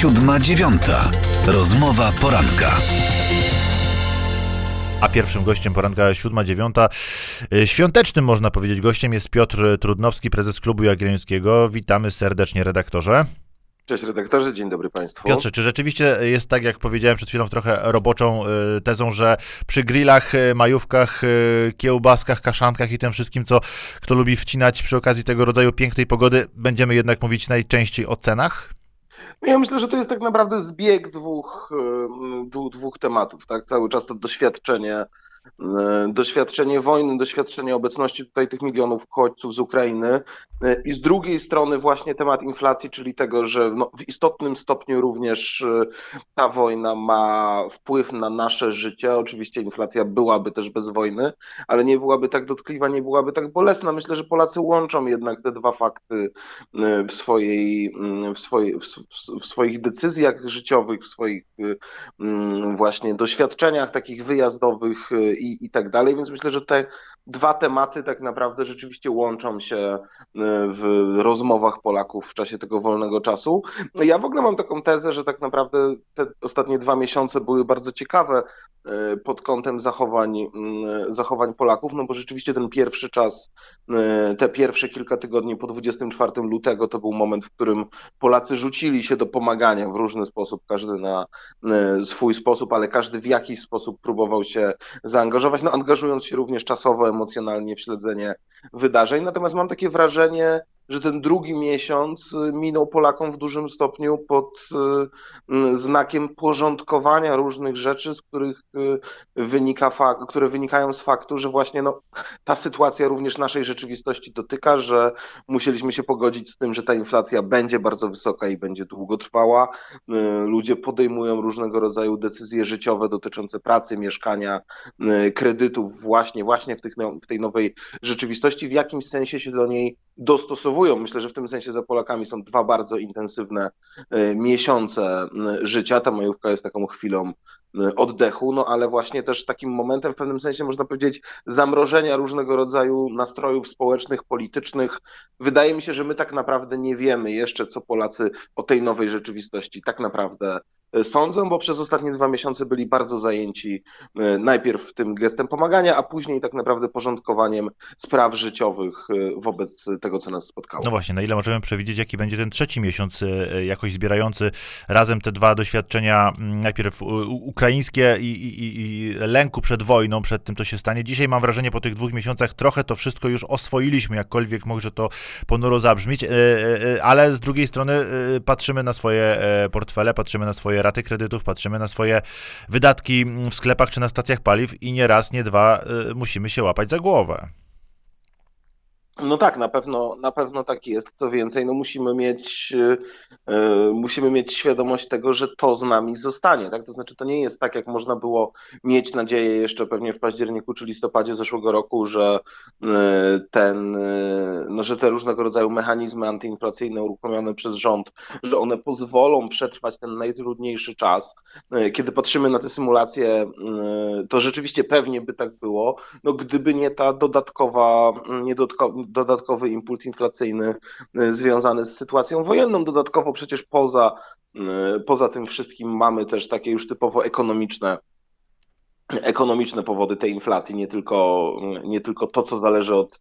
Siódma dziewiąta. Rozmowa poranka. A pierwszym gościem poranka 7-9, y, świątecznym można powiedzieć gościem jest Piotr Trudnowski, prezes Klubu Jagiellońskiego. Witamy serdecznie redaktorze. Cześć redaktorze, dzień dobry Państwu. Piotrze, czy rzeczywiście jest tak, jak powiedziałem przed chwilą trochę roboczą y, tezą, że przy grillach, y, majówkach, kiełbaskach, kaszankach i tym wszystkim, co kto lubi wcinać przy okazji tego rodzaju pięknej pogody, będziemy jednak mówić najczęściej o cenach? No ja myślę, że to jest tak naprawdę zbieg dwóch, dwóch, tematów, tak? Cały czas to doświadczenie, doświadczenie wojny, doświadczenie obecności tutaj tych milionów uchodźców z Ukrainy y, i z drugiej strony właśnie temat inflacji, czyli tego, że no, w istotnym stopniu również y, ta wojna ma wpływ na nasze życie. Oczywiście inflacja byłaby też bez wojny, ale nie byłaby tak dotkliwa, nie byłaby tak bolesna. Myślę, że Polacy łączą jednak te dwa fakty y, w swojej, w swojej, w, swoich decyzjach życiowych, w swoich mm, właśnie doświadczeniach takich wyjazdowych i, i tak dalej, więc myślę, że te dwa tematy tak naprawdę rzeczywiście łączą się y, w rozmowach Polaków w czasie tego wolnego czasu. No ja w ogóle mam taką tezę, że tak naprawdę te ostatnie dwa miesiące były bardzo ciekawe y, pod kątem zachowań, zachowań Polaków, no bo rzeczywiście ten pierwszy czas, y, te pierwsze kilka tygodni po 24 lutego to był moment, w którym Polacy rzucili się do pomagania w różny sposób, każdy na swój sposób, ale każdy w jakiś sposób próbował się zaangażować, no angażując się również czasowo, emocjonalnie w śledzenie wydarzeń. Natomiast mam takie wrażenie, że ten drugi miesiąc y, minął Polakom w dużym stopniu pod y, znakiem porządkowania różnych rzeczy, z których y, wynika fakt, które wynikają z faktu, że właśnie no, ta sytuacja również naszej rzeczywistości dotyka, że musieliśmy się pogodzić z tym, że ta inflacja będzie bardzo wysoka i będzie długo trwała. Y, Ludzie podejmują różnego rodzaju decyzje życiowe dotyczące pracy, mieszkania, kredytów właśnie, właśnie w, tych, no- w tej nowej rzeczywistości. W jakimś sensie się do niej dostosowują. Myślę, że w tym sensie za Polakami są dwa bardzo intensywne y, miesiące y, życia. Ta majówka jest taką chwilą y, oddechu, no ale właśnie też takim momentem w pewnym sensie można powiedzieć zamrożenia różnego rodzaju nastrojów społecznych, politycznych. Wydaje mi się, że my tak naprawdę nie wiemy jeszcze, co Polacy o tej nowej rzeczywistości tak naprawdę y, sądzą, bo przez ostatnie dwa miesiące byli bardzo zajęci y, najpierw tym gestem pomagania, a później tak naprawdę porządkowaniem spraw życiowych y, wobec tego, co nas spotkało. No właśnie, na ile możemy przewidzieć, jaki będzie ten trzeci miesiąc e, jakoś zbierający razem te dwa doświadczenia, najpierw ukraińskie i, i, i- lęku przed wojną, przed tym, co się stanie. Dzisiaj mam wrażenie, po tych dwóch miesiącach trochę to wszystko już oswoiliśmy, jakkolwiek może to ponuro zabrzmieć, e, e, e, ale z drugiej strony e, patrzymy na swoje e, portfele, patrzymy na swoje raty kredytów, patrzymy na swoje wydatki w sklepach czy na stacjach paliw i nie raz, nie dwa e, musimy się łapać za głowę. No tak, na pewno, na pewno tak jest. Co więcej, no musimy mieć, e, musimy mieć świadomość tego, że to z nami zostanie, tak? To znaczy, to nie jest tak, jak można było mieć nadzieję jeszcze pewnie w październiku czy listopadzie zeszłego roku, że e, ten, e, no, że te różnego rodzaju mechanizmy antyinflacyjne uruchomione przez rząd, że one pozwolą przetrwać ten najtrudniejszy czas. Kiedy patrzymy na te symulacje, to rzeczywiście pewnie by tak było, no gdyby nie ta dodatkowa, nie dodatko- dodatkowy impuls inflacyjny y, związany z sytuacją wojenną. Dodatkowo przecież poza, y, poza tym wszystkim mamy też takie już typowo ekonomiczne ekonomiczne powody tej inflacji, nie tylko, nie tylko to, co zależy od, y,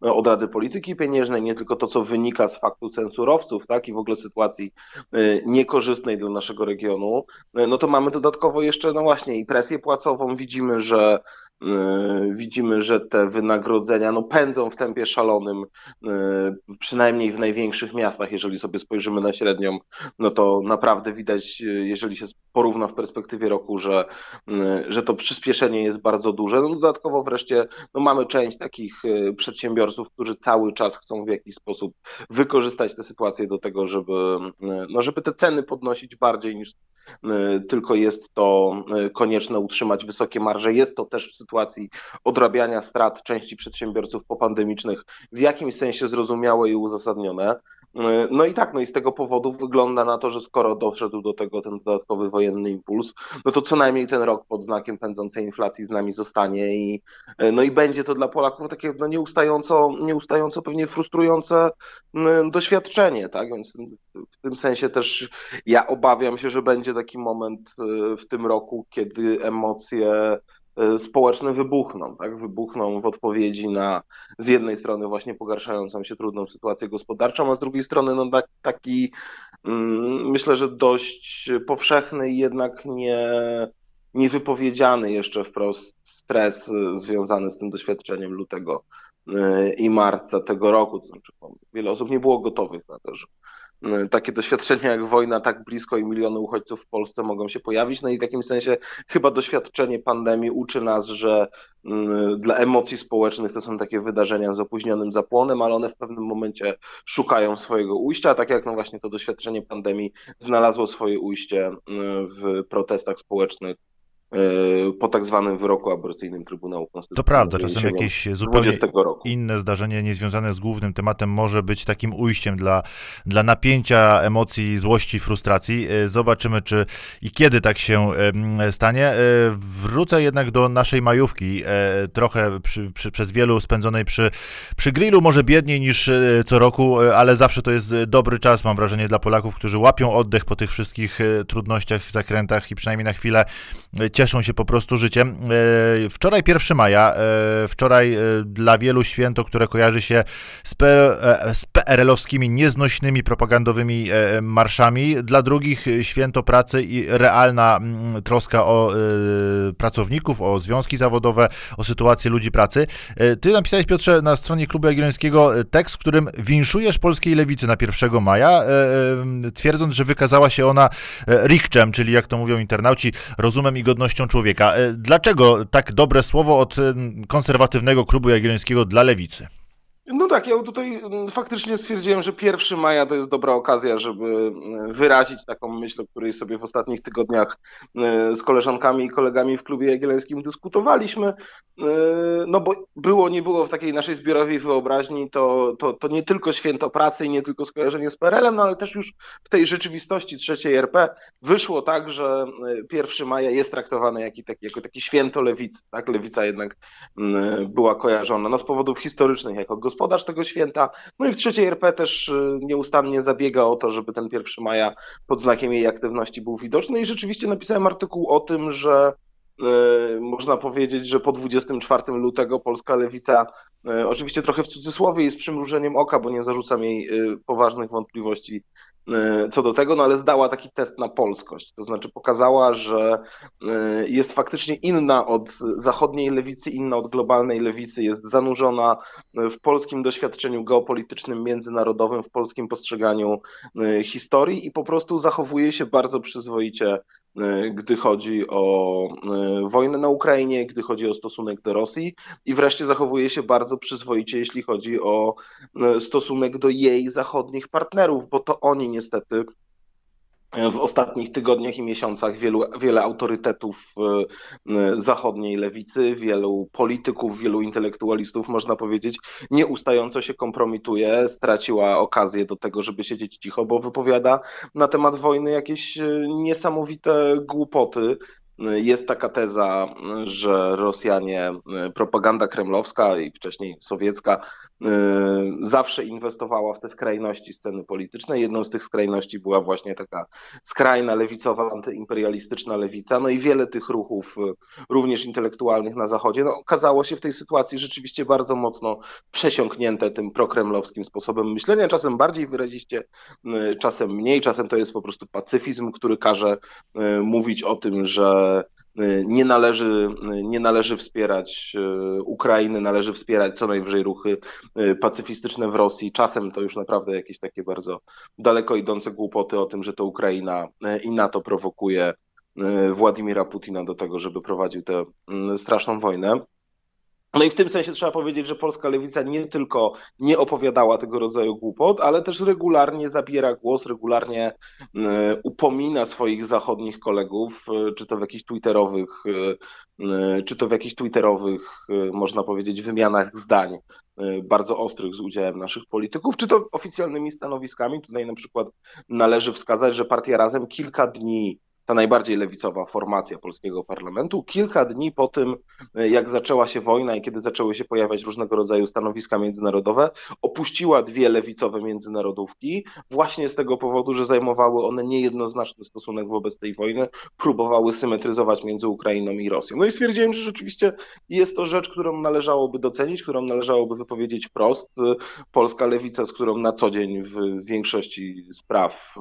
od Rady Polityki Pieniężnej, nie tylko to, co wynika z faktu cen surowców, tak, i w ogóle sytuacji y, niekorzystnej dla naszego regionu, y, no to mamy dodatkowo jeszcze, no właśnie, i presję płacową. Widzimy, że y, widzimy, że te wynagrodzenia no, pędzą w tempie szalonym, przynajmniej w największych miastach, jeżeli sobie spojrzymy na średnią, no to naprawdę widać, jeżeli się porówna w perspektywie roku, że, że to przyspieszenie jest bardzo duże. No, dodatkowo wreszcie no, mamy część takich y, przedsiębiorców, którzy cały czas chcą w jakiś sposób wykorzystać tę sytuację do tego, żeby, no, żeby te ceny podnosić bardziej niż y, tylko jest to y, konieczne utrzymać wysokie marże. Jest to też w sytuacji odrabiania strat części przedsiębiorców popandemicznych w jakimś sensie zrozumiałe i uzasadnione. No i tak, no i z tego powodu wygląda na to, że skoro doszedł do tego ten dodatkowy wojenny impuls, no to co najmniej ten rok pod znakiem pędzącej inflacji z nami zostanie i no i będzie to dla Polaków takie no nieustająco, nieustająco pewnie frustrujące doświadczenie, tak? Więc w tym sensie też ja obawiam się, że będzie taki moment y, w tym roku, kiedy emocje społeczne wybuchną, tak? Wybuchną w odpowiedzi na z jednej strony właśnie pogarszającą się trudną sytuację gospodarczą, a z drugiej strony no tak, taki mm, myślę, że dość powszechny i jednak nie niewypowiedziany jeszcze wprost stres y, związany z tym doświadczeniem lutego i marca tego roku. To znaczy, wiele osób nie było gotowych na to, że takie doświadczenia jak wojna tak blisko i miliony uchodźców w Polsce mogą się pojawić. No i w jakimś sensie chyba doświadczenie pandemii uczy nas, że y, dla emocji społecznych to są takie wydarzenia z opóźnionym zapłonem, ale one w pewnym momencie szukają swojego ujścia, tak jak no właśnie to doświadczenie pandemii znalazło swoje ujście y, w protestach społecznych po tak zwanym wyroku aborcyjnym Trybunału Konstytucyjnego. To prawda, czasem jakieś zupełnie inne zdarzenie niezwiązane z głównym tematem może być takim ujściem dla, dla napięcia, emocji, złości, frustracji. E, zobaczymy, czy i kiedy tak się stanie. E, wrócę jednak do naszej majówki, trochę przy, przy, przez wielu spędzonej przy, przy grillu, może biedniej niż co roku, ale zawsze to jest dobry czas, mam wrażenie, dla Polaków, którzy łapią oddech po tych wszystkich trudnościach, zakrętach i przynajmniej na chwilę cieszą się po prostu życiem. E, wczoraj 1 maja, e, wczoraj e, dla wielu święto, które kojarzy się z, PRL-owskimi nieznośnymi propagandowymi marszami, dla drugich święto pracy i realna mm, troska o pracowników, o związki zawodowe, o sytuację ludzi pracy. Ty napisałeś, Piotrze, na stronie Klubu Jagiellońskiego tekst, w którym winszujesz polskiej lewicy na 1 maja, twierdząc, że wykazała się ona rikczem, czyli jak to mówią internauci, rozumem i godnością godnością człowieka. E, dlaczego tak dobre słowo od konserwatywnego klubu jagiellońskiego dla lewicy? No tak, ja tutaj mm, faktycznie stwierdziłem, że 1 maja to jest dobra okazja, żeby mm, wyrazić taką myśl, o której sobie w ostatnich tygodniach mm, z koleżankami i kolegami w klubie jagiellońskim dyskutowaliśmy. No bo było, nie było w takiej naszej zbiorowej wyobraźni, to, to, to nie tylko święto pracy i nie tylko skojarzenie z PRL-em, no ale też już w tej rzeczywistości trzeciej RP wyszło tak, że 1 maja jest traktowany jak, taki, jako taki święto lewicy. Tak? Lewica jednak była kojarzona no, z powodów historycznych jako gospodarczych, gospodarz tego święta. No i w trzeciej RP też y, nieustannie zabiega o to, żeby ten 1 maja pod znakiem jej aktywności był widoczny. I rzeczywiście napisałem artykuł o tym, że y, można powiedzieć, że po 24 lutego polska lewica, y, oczywiście trochę w cudzysłowie i z przymrużeniem oka, bo nie zarzucam jej poważnych wątpliwości co do tego, no ale zdała taki test na polskość. To znaczy pokazała, że e, jest faktycznie inna od zachodniej lewicy, inna od globalnej lewicy, jest zanurzona w polskim doświadczeniu geopolitycznym, międzynarodowym, w polskim postrzeganiu e, historii i po prostu zachowuje się bardzo przyzwoicie gdy chodzi o e, wojnę na Ukrainie, gdy chodzi o stosunek do Rosji i wreszcie zachowuje się bardzo przyzwoicie, jeśli chodzi o e, stosunek do jej zachodnich partnerów, bo to oni niestety w ostatnich tygodniach i miesiącach wielu, wiele autorytetów e, zachodniej lewicy, wielu polityków, wielu intelektualistów, można powiedzieć, nieustająco się kompromituje, straciła okazję do tego, żeby siedzieć cicho, bo wypowiada na temat wojny jakieś e, niesamowite głupoty, jest taka teza, że Rosjanie, propaganda kremlowska i wcześniej sowiecka, y, zawsze inwestowała w te skrajności sceny politycznej. Jedną z tych skrajności była właśnie taka skrajna lewicowa, antyimperialistyczna lewica. No i wiele tych ruchów, y, również intelektualnych na Zachodzie, no, okazało się w tej sytuacji rzeczywiście bardzo mocno przesiąknięte tym prokremlowskim sposobem myślenia, czasem bardziej wyraziście, y, czasem mniej, czasem to jest po prostu pacyfizm, który każe mówić o tym, że Y, nie należy, y, nie należy wspierać y, Ukrainy, należy wspierać co najwyżej ruchy pacyfistyczne w Rosji. Czasem to już naprawdę jakieś takie bardzo daleko idące głupoty o tym, że to Ukraina i NATO prowokuje Władimira Putina do tego, żeby prowadził tę straszną wojnę. No i w tym sensie trzeba powiedzieć, że polska lewica nie tylko nie opowiadała tego rodzaju głupot, ale też regularnie zabiera głos, regularnie y, upomina swoich zachodnich kolegów, y, czy to w jakichś twitterowych, y, czy to w jakichś twitterowych, można powiedzieć, wymianach zdań bardzo ostrych z udziałem naszych polityków, czy to oficjalnymi stanowiskami. Tutaj na przykład należy wskazać, że partia Razem kilka dni ta najbardziej lewicowa formacja polskiego parlamentu, kilka dni po tym, jak zaczęła się wojna i kiedy zaczęły się pojawiać różnego rodzaju stanowiska międzynarodowe, opuściła dwie lewicowe międzynarodówki właśnie z tego powodu, że zajmowały one niejednoznaczny stosunek wobec tej wojny, próbowały symetryzować między Ukrainą i Rosją. No i stwierdziłem, że rzeczywiście jest to rzecz, którą należałoby docenić, którą należałoby wypowiedzieć wprost. Polska lewica, z którą na co dzień w większości spraw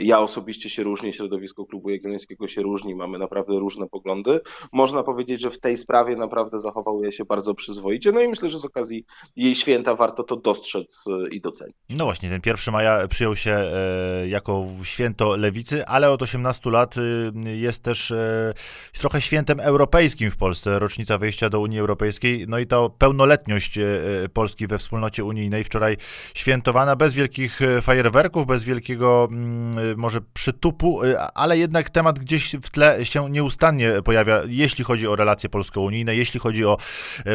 ja osobiście się różnię, środowisko klubu Jagiellońskiego się różni, mamy naprawdę różne poglądy. Można powiedzieć, że w tej sprawie naprawdę zachowuje się bardzo przyzwoicie, no i myślę, że z okazji jej święta warto to dostrzec i docenić. No właśnie, ten 1 maja przyjął się e, jako święto lewicy, ale od 18 lat e, jest też e, trochę świętem europejskim w Polsce, rocznica wejścia do Unii Europejskiej, no i to pełnoletność e, Polski we wspólnocie unijnej wczoraj świętowana bez wielkich fajerwerków, bez wielkiego mm, może przytupu, ale jednak temat gdzieś w tle się nieustannie pojawia, jeśli chodzi o relacje polsko-unijne, jeśli chodzi o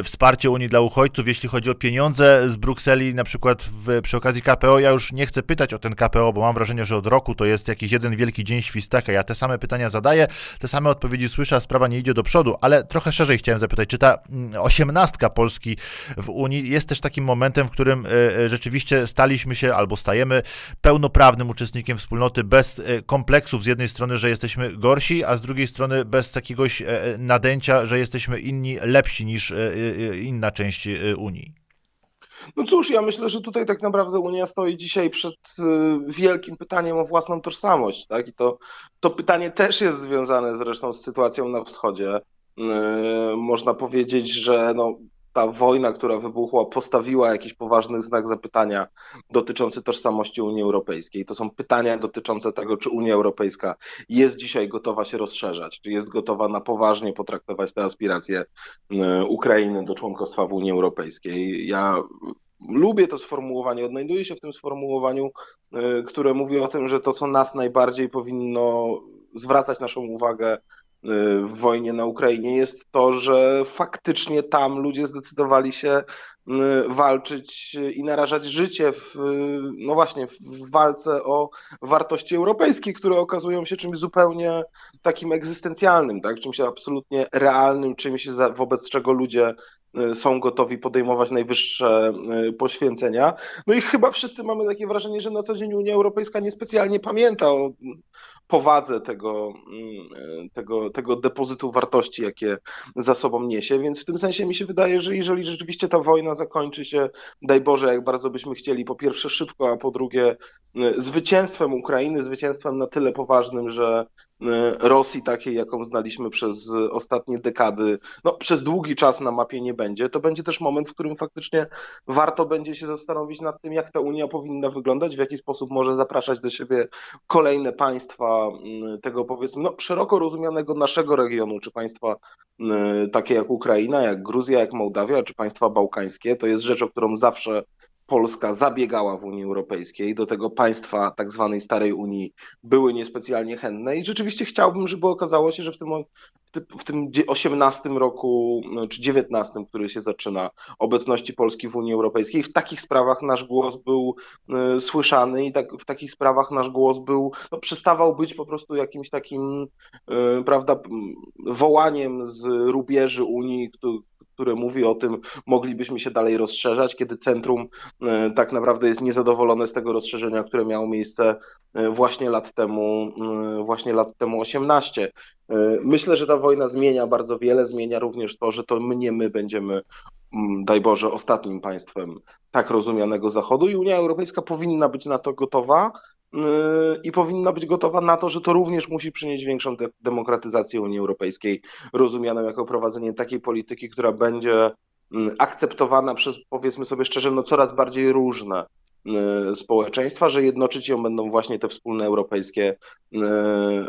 wsparcie Unii dla uchodźców, jeśli chodzi o pieniądze z Brukseli, na przykład w, przy okazji KPO. Ja już nie chcę pytać o ten KPO, bo mam wrażenie, że od roku to jest jakiś jeden wielki dzień świstaka. Ja te same pytania zadaję, te same odpowiedzi słyszę, a sprawa nie idzie do przodu, ale trochę szerzej chciałem zapytać, czy ta osiemnastka Polski w Unii jest też takim momentem, w którym rzeczywiście staliśmy się albo stajemy pełnoprawnym uczestnikiem wspólnoty bez kompleksów z jednej strony, że jesteśmy gorsi, a z drugiej strony bez takiegoś nadęcia, że jesteśmy inni, lepsi niż inna część Unii. No cóż, ja myślę, że tutaj tak naprawdę Unia stoi dzisiaj przed wielkim pytaniem o własną tożsamość, tak? I to, to pytanie też jest związane zresztą z sytuacją na wschodzie. Można powiedzieć, że no, ta wojna, która wybuchła, postawiła jakiś poważny znak zapytania dotyczący tożsamości Unii Europejskiej. To są pytania dotyczące tego, czy Unia Europejska jest dzisiaj gotowa się rozszerzać, czy jest gotowa na poważnie potraktować te aspiracje Ukrainy do członkostwa w Unii Europejskiej. Ja lubię to sformułowanie, odnajduję się w tym sformułowaniu, które mówi o tym, że to, co nas najbardziej powinno zwracać naszą uwagę w wojnie na Ukrainie jest to, że faktycznie tam ludzie zdecydowali się walczyć i narażać życie w, no właśnie, w walce o wartości europejskie, które okazują się czymś zupełnie takim egzystencjalnym, tak? czymś absolutnie realnym, czymś wobec czego ludzie są gotowi podejmować najwyższe poświęcenia. No i chyba wszyscy mamy takie wrażenie, że na co dzień Unia Europejska niespecjalnie pamięta o powadze tego, tego, tego depozytu wartości, jakie za sobą niesie, więc w tym sensie mi się wydaje, że jeżeli rzeczywiście ta wojna zakończy się, daj Boże, jak bardzo byśmy chcieli, po pierwsze szybko, a po drugie zwycięstwem Ukrainy, zwycięstwem na tyle poważnym, że Rosji takiej, jaką znaliśmy przez ostatnie dekady, no przez długi czas na mapie nie będzie, to będzie też moment, w którym faktycznie warto będzie się zastanowić nad tym, jak ta Unia powinna wyglądać, w jaki sposób może zapraszać do siebie kolejne państwa tego powiedzmy no, szeroko rozumianego naszego regionu, czy państwa takie jak Ukraina, jak Gruzja, jak Mołdawia, czy państwa bałkańskie. To jest rzecz, o którą zawsze Polska zabiegała w Unii Europejskiej, do tego państwa tak zwanej starej Unii były niespecjalnie chętne. I rzeczywiście chciałbym, żeby okazało się, że w tym, w tym 18 roku czy 19, który się zaczyna obecności Polski w Unii Europejskiej, w takich sprawach nasz głos był słyszany i tak, w takich sprawach nasz głos był, no, przestawał być po prostu jakimś takim, prawda, wołaniem z rubieży Unii, które mówi o tym, moglibyśmy się dalej rozszerzać, kiedy centrum tak naprawdę jest niezadowolone z tego rozszerzenia, które miało miejsce właśnie lat temu, właśnie lat temu 18. Myślę, że ta wojna zmienia bardzo wiele, zmienia również to, że to nie my będziemy, daj Boże, ostatnim państwem tak rozumianego Zachodu i Unia Europejska powinna być na to gotowa i powinna być gotowa na to, że to również musi przynieść większą de demokratyzację Unii Europejskiej, rozumianą jako prowadzenie takiej polityki, która będzie akceptowana przez, powiedzmy sobie szczerze, no coraz bardziej różne społeczeństwa, że jednoczyć ją będą właśnie te wspólne europejskie y,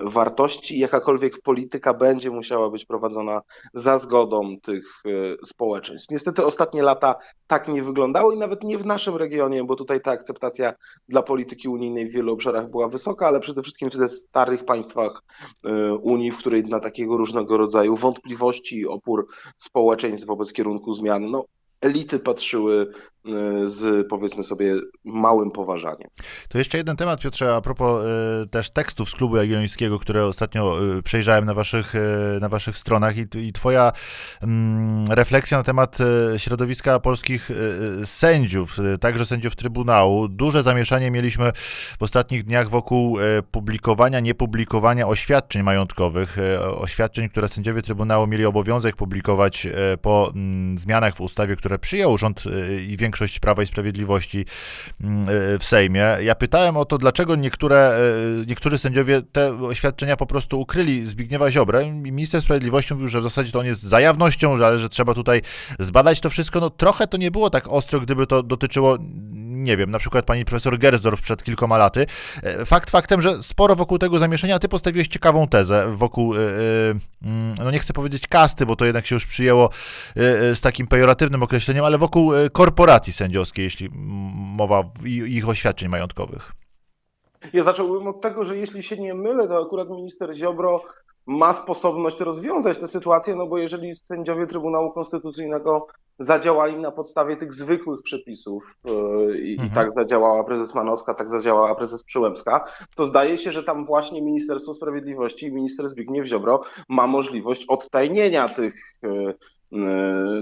wartości. Jakakolwiek polityka będzie musiała być prowadzona za zgodą tych y, społeczeństw. Niestety ostatnie lata tak nie wyglądało i nawet nie w naszym regionie, bo tutaj ta akceptacja dla polityki unijnej w wielu obszarach była wysoka, ale przede wszystkim ze starych państwach y, Unii, w której na takiego różnego rodzaju wątpliwości i opór społeczeństw wobec kierunku zmian, no, elity patrzyły y, z powiedzmy sobie małym poważaniem. To jeszcze jeden temat, Piotrze, a propos e, też tekstów z Klubu Jagiellońskiego, które ostatnio e, przejrzałem na waszych, e, na waszych stronach i, i twoja mm, refleksja na temat e, środowiska polskich e, sędziów, także sędziów Trybunału. Duże zamieszanie mieliśmy w ostatnich dniach wokół publikowania, niepublikowania oświadczeń majątkowych, oświadczeń, które sędziowie Trybunału mieli obowiązek publikować po mm, zmianach w ustawie, które przyjął rząd i większość Prawa i Sprawiedliwości mm, e, w Sejmie. Ja pytałem o to, dlaczego niektóre, e, niektórzy sędziowie te oświadczenia po prostu ukryli Zbigniewa Ziobrę. Minister Sprawiedliwości mówił, że w zasadzie to on jest za jawnością, że, ale że trzeba tutaj zbadać to wszystko. No trochę to nie było tak ostro, gdyby to dotyczyło, nie wiem, na przykład pani profesor Gersdorf przed kilkoma laty. E, Fakt faktem, że sporo wokół tego zamieszania, ty postawiłeś ciekawą tezę wokół, e, e, mm, no nie chcę powiedzieć kasty, bo to jednak się już przyjęło z takim pejoratywnym określeniem, ale wokół korporacji sędziowskiej, jeśli mowa ich oświadczeń majątkowych. Ja zacząłbym od tego, że jeśli się nie mylę, to akurat minister Ziobro ma sposobność rozwiązać tę sytuację, no bo jeżeli sędziowie Trybunału Konstytucyjnego zadziałali na podstawie tych zwykłych przepisów yy, i, Mhm. i tak zadziałała prezes Manowska, tak zadziałała prezes Przyłębska, to zdaje się, że tam właśnie Ministerstwo Sprawiedliwości i minister Zbigniew Ziobro ma możliwość odtajnienia tych yy,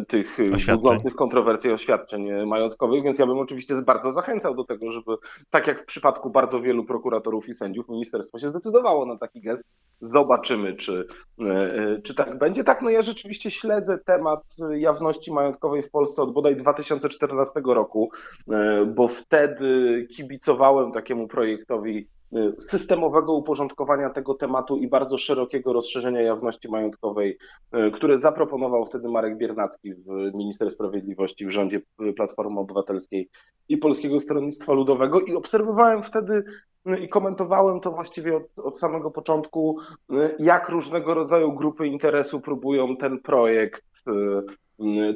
tych Oświadczeń. budzących kontrowersje oświadczeń yy, majątkowych, więc ja bym oczywiście bardzo zachęcał do tego, żeby tak jak w przypadku bardzo wielu prokuratorów i sędziów, ministerstwo się zdecydowało na taki gest. Zobaczymy, czy, e, e, czy tak będzie. Tak, no ja rzeczywiście śledzę temat jawności majątkowej w Polsce od bodaj 2014 roku, e, bo wtedy kibicowałem takiemu projektowi e, systemowego uporządkowania tego tematu i bardzo szerokiego rozszerzenia jawności majątkowej, e, które zaproponował wtedy Marek Biernacki w Ministerstwie Sprawiedliwości w rządzie Platformy Obywatelskiej i Polskiego Stronnictwa Ludowego. I obserwowałem wtedy i komentowałem to właściwie od, od samego początku, y, jak różnego rodzaju grupy interesu próbują ten projekt, y, y,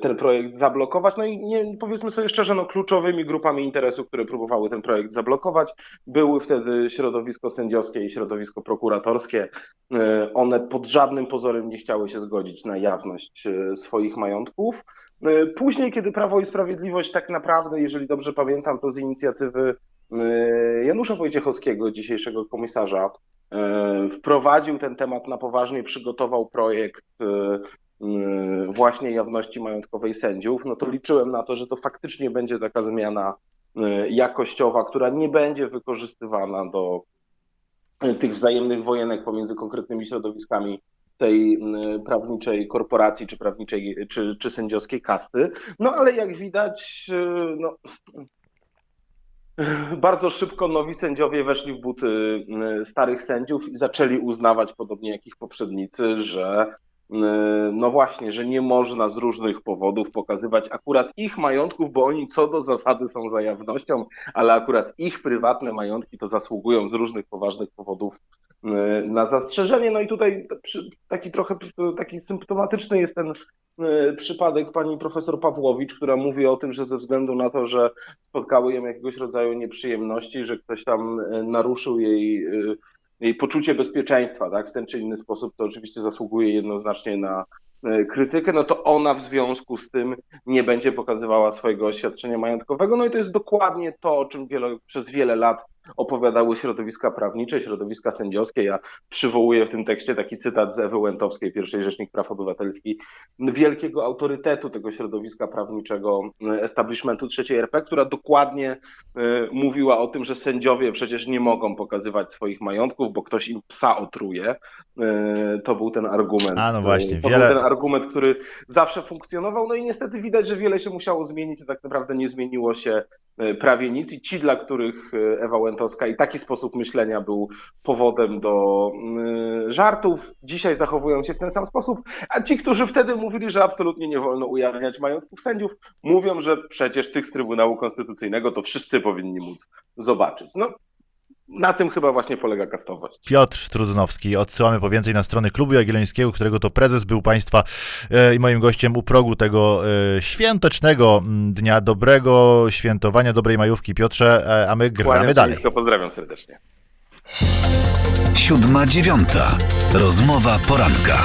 ten projekt zablokować. No i nie, powiedzmy sobie szczerze, no kluczowymi grupami interesu, które próbowały ten projekt zablokować, były wtedy środowisko sędziowskie i środowisko prokuratorskie. Y, One pod żadnym pozorem nie chciały się zgodzić na jawność y, swoich majątków. Y, Później, kiedy Prawo i Sprawiedliwość tak naprawdę, jeżeli dobrze pamiętam, to z inicjatywy y, Janusza Wojciechowskiego, dzisiejszego komisarza, y, wprowadził ten temat na poważnie, przygotował projekt y, y, właśnie jawności majątkowej sędziów, no to liczyłem na to, że to faktycznie będzie taka zmiana y, jakościowa, która nie będzie wykorzystywana do y, tych wzajemnych wojenek pomiędzy konkretnymi środowiskami tej y, prawniczej korporacji, czy prawniczej, czy, czy sędziowskiej kasty. No ale jak widać, y, no, bardzo szybko nowi sędziowie weszli w buty y, starych sędziów i zaczęli uznawać, podobnie jak ich poprzednicy, że y, no właśnie, że nie można z różnych powodów pokazywać akurat ich majątków, bo oni co do zasady są za jawnością, ale akurat ich prywatne majątki to zasługują z różnych poważnych powodów y, na zastrzeżenie. No i tutaj taki trochę taki symptomatyczny jest ten y, przypadek pani profesor Pawłowicz, która mówi o tym, że ze względu na to, że spotkały ją jakiegoś rodzaju nieprzyjemności, że ktoś tam naruszył jej, jej poczucie bezpieczeństwa, tak, w ten czy inny sposób, to oczywiście zasługuje jednoznacznie na y, krytykę, no to ona w związku z tym nie będzie pokazywała swojego oświadczenia majątkowego. No i to jest dokładnie to, o czym wiele, przez wiele lat opowiadały środowiska prawnicze, środowiska sędziowskie. Ja przywołuję w tym tekście taki cytat z Ewy Łętowskiej, pierwszej Rzecznik Praw Obywatelskich, wielkiego autorytetu tego środowiska prawniczego y, establishmentu trzeciej RP, która dokładnie y, mówiła o tym, że sędziowie przecież nie mogą pokazywać swoich majątków, bo ktoś im psa otruje. Y, To był ten argument. A, no właśnie, To wiele- był ten argument, który zawsze funkcjonował, no i niestety widać, że wiele się musiało zmienić, a tak naprawdę nie zmieniło się e, prawie nic i ci, dla których e, Ewa Łętowska i taki sposób myślenia był powodem do mm, żartów, dzisiaj zachowują się w ten sam sposób, a ci, którzy wtedy mówili, że absolutnie nie wolno ujawniać majątków sędziów, mówią, że przecież tych z Trybunału Konstytucyjnego to wszyscy powinni móc zobaczyć. No, na tym chyba właśnie polega kastowość. Piotr Trudnowski. Odsyłamy po więcej na strony Klubu Jagiellońskiego, którego to prezes był Państwa e, i moim gościem u progu tego e, świątecznego mm, dnia, dobrego świętowania, dobrej majówki. Piotrze, e, a my Kłaniam gramy się dalej. nisko, Pozdrawiam serdecznie. Siódma dziewiąta. Rozmowa poranka.